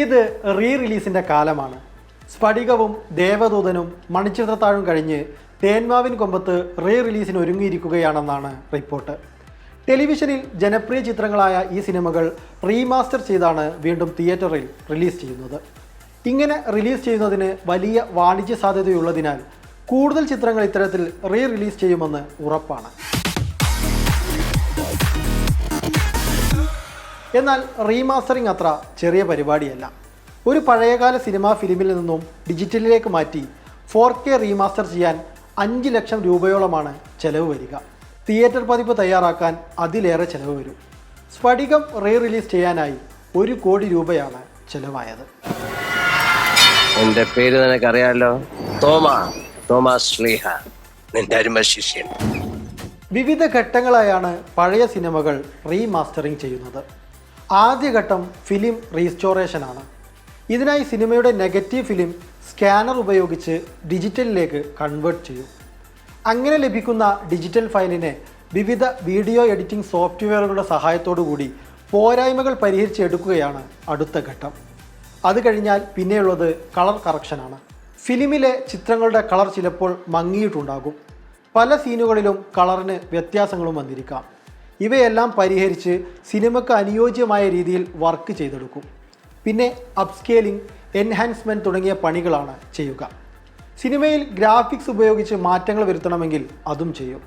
ഇത് റീ റിലീസിന്റെ കാലമാണ്. സ്ഫടികവും ദേവദൂതനും മണിച്ചിത്രത്താഴും കഴിഞ്ഞ് തേന്മാവിൻ കൊമ്പത്ത് റീ റിലീസിന് ഒരുങ്ങിയിരിക്കുകയാണെന്നാണ് റിപ്പോർട്ട്. ടെലിവിഷനിൽ ജനപ്രിയ ചിത്രങ്ങളായ ഈ സിനിമകൾ റീമാസ്റ്റർ ചെയ്താണ് വീണ്ടും തിയേറ്ററിൽ റിലീസ് ചെയ്യുന്നത്. ഇങ്ങനെ റിലീസ് ചെയ്യുന്നതിന് വലിയ വാണിജ്യ സാധ്യതയുള്ളതിനാൽ കൂടുതൽ ചിത്രങ്ങൾ ഇത്തരത്തിൽ റീ റിലീസ് ചെയ്യുമെന്ന് ഉറപ്പാണ്. എന്നാൽ റീമാസ്റ്ററിംഗ് അത്ര ചെറിയ പരിപാടിയല്ല. ഒരു പഴയകാല സിനിമാ ഫിലിമിൽ നിന്നും ഡിജിറ്റലിലേക്ക് മാറ്റി ഫോർ കെ റീമാസ്റ്റർ ചെയ്യാൻ അഞ്ച് ലക്ഷം രൂപയോളമാണ് ചെലവ് വരിക. തിയേറ്റർ പതിപ്പ് തയ്യാറാക്കാൻ അതിലേറെ ചെലവ് വരും. സ്ഫടികം റീ റിലീസ് ചെയ്യാനായി ഒരു കോടി രൂപയാണ് ചെലവായത്. എന്റെ പേര് നിനക്കറിയാലോ? തോമാ തോമസ് ശ്ലീഹ നിന്റെ അരുമ ശിഷ്യൻ വിവിധ ഘട്ടങ്ങളായാണ് പഴയ സിനിമകൾ റീമാസ്റ്ററിംഗ് ചെയ്യുന്നത്. ആദ്യഘട്ടം ഫിലിം റീസ്റ്റോറേഷനാണ്. ഇതിനായി സിനിമയുടെ നെഗറ്റീവ് ഫിലിം സ്കാനർ ഉപയോഗിച്ച് ഡിജിറ്റലിലേക്ക് കൺവേർട്ട് ചെയ്യും. അങ്ങനെ ലഭിക്കുന്ന ഡിജിറ്റൽ ഫയലിനെ വിവിധ വീഡിയോ എഡിറ്റിംഗ് സോഫ്റ്റ്വെയറുകളുടെ സഹായത്തോടു കൂടി പോരായ്മകൾ പരിഹരിച്ചെടുക്കുകയാണ് അടുത്ത ഘട്ടം. അത് കഴിഞ്ഞാൽ പിന്നെയുള്ളത് കളർ കറക്ഷനാണ്. ഫിലിമിലെ ചിത്രങ്ങളുടെ കളർ ചിലപ്പോൾ മങ്ങിയിട്ടുണ്ടാകും. പല സീനുകളിലും കളറിന് വ്യത്യാസങ്ങളും വന്നിരിക്കാം. ഇവയെല്ലാം പരിഹരിച്ച് സിനിമയ്ക്ക് അനുയോജ്യമായ രീതിയിൽ വർക്ക് ചെയ്തെടുക്കും. പിന്നെ അപ്സ്കേലിംഗ് എൻഹാൻസ്മെന്റ് തുടങ്ങിയ പണികളാണ് ചെയ്യുക. സിനിമയിൽ ഗ്രാഫിക്സ് ഉപയോഗിച്ച് മാറ്റങ്ങൾ വരുത്തണമെങ്കിൽ അതും ചെയ്യും.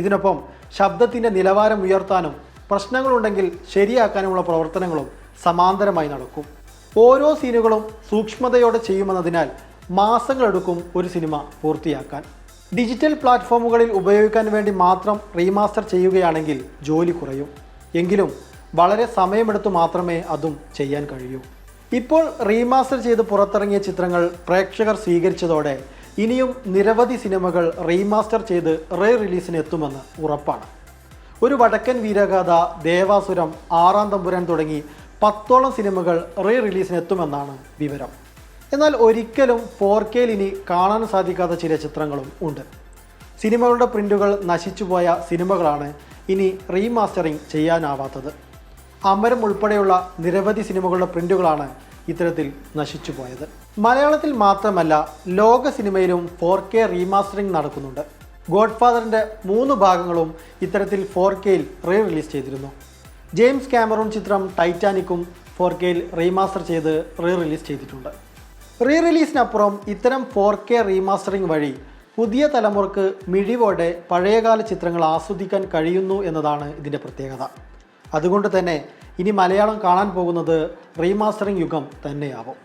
ഇതിനൊപ്പം ശബ്ദത്തിന്റെ നിലവാരം ഉയർത്താനും പ്രശ്നങ്ങളുണ്ടെങ്കിൽ ശരിയാക്കാനുമുള്ള പ്രവർത്തനങ്ങളും സമാന്തരമായി നടക്കും. ഓരോ സീനുകളും സൂക്ഷ്മതയോടെ ചെയ്യുമെന്നതിനാൽ മാസങ്ങളെടുക്കും ഒരു സിനിമ പൂർത്തിയാക്കാൻ. ഡിജിറ്റൽ പ്ലാറ്റ്ഫോമുകളിൽ ഉപയോഗിക്കാൻ വേണ്ടി മാത്രം റീമാസ്റ്റർ ചെയ്യുകയാണെങ്കിൽ ജോലി കുറയും. എങ്കിലും വളരെ സമയമെടുത്തു മാത്രമേ അതും ചെയ്യാൻ കഴിയൂ. ഇപ്പോൾ റീമാസ്റ്റർ ചെയ്ത് പുറത്തിറങ്ങിയ ചിത്രങ്ങൾ പ്രേക്ഷകർ സ്വീകരിച്ചതോടെ ഇനിയും നിരവധി സിനിമകൾ റീമാസ്റ്റർ ചെയ്ത് റീ റിലീസിന് എത്തുമെന്ന് ഉറപ്പാണ്. ഒരു വടക്കൻ വീരഗാഥ ദേവാസുരം ആറാം തമ്പുരാൻ തുടങ്ങി പത്തോളം സിനിമകൾ റീ റിലീസിനെത്തുമെന്നാണ് വിവരം. എന്നാൽ ഒരിക്കലും ഫോർ കെയിൽ ഇനി കാണാൻ സാധിക്കാത്ത ചില ചിത്രങ്ങളും ഉണ്ട്. സിനിമകളുടെ പ്രിന്റുകൾ നശിച്ചുപോയ സിനിമകളാണ് ഇനി റീമാസ്റ്ററിംഗ് ചെയ്യാനാവാത്തത്. അമരം ഉൾപ്പെടെയുള്ള നിരവധി സിനിമകളുടെ പ്രിന്റുകളാണ് ഇത്തരത്തിൽ നശിച്ചുപോയത്. മലയാളത്തിൽ മാത്രമല്ല ലോക സിനിമയിലും ഫോർ കെ റീമാസ്റ്ററിംഗ് നടക്കുന്നുണ്ട്. ഗോഡ് ഫാദറിന്റെ മൂന്ന് ഭാഗങ്ങളും ഇത്തരത്തിൽ ഫോർ കെയിൽ റീ റിലീസ് ചെയ്തിരുന്നു. ജെയിംസ് ക്യാമറൂൺ ചിത്രം ടൈറ്റാനിക്കും ഫോർ കെയിൽ റീമാസ്റ്റർ ചെയ്ത് റീ റിലീസ് ചെയ്തിട്ടുണ്ട്. റീ റിലീസിനപ്പുറം ഇത്തരം ഫോർ കെ റീമാസ്റ്ററിംഗ് വഴി പുതിയ തലമുറയ്ക്ക് മിഴിവോടെ പഴയകാല ചിത്രങ്ങൾ ആസ്വദിക്കാൻ കഴിയുന്നു എന്നതാണ് ഇതിന്റെ പ്രത്യേകത. അതുകൊണ്ട് തന്നെ ഇനി മലയാളം കാണാൻ പോകുന്നത് റീമാസ്റ്ററിംഗ് യുഗം തന്നെയാവും.